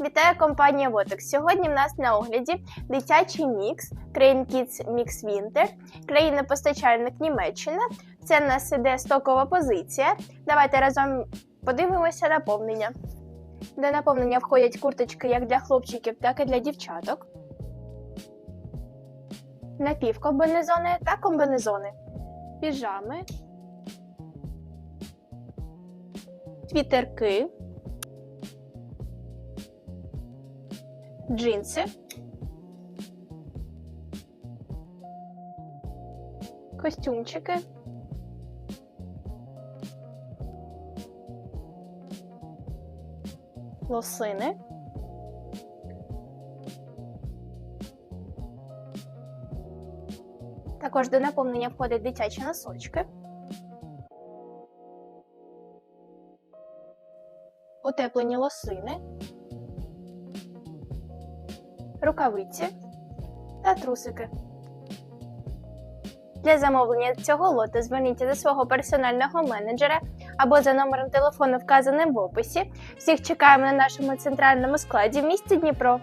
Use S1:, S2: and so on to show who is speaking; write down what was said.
S1: Вітаю компанія Votex. Сьогодні в нас на огляді дитячий мікс Crane Kids Mix Winter, країна-постачальник Німеччина. Це в нас іде стокова позиція. Давайте разом подивимося наповнення. До наповнення входять курточки як для хлопчиків, так і для дівчаток. Напівкомбинезони та комбинезони. Піжами. Твітерки. Джинси, костюмчики, лосини, також до наповнення входять дитячі носочки, утеплені лосини рукавиці та трусики. Для замовлення цього лоту зверніться до свого персонального менеджера або за номером телефону, вказаним в описі. Всіх чекаємо на нашому центральному складі в місті Дніпро.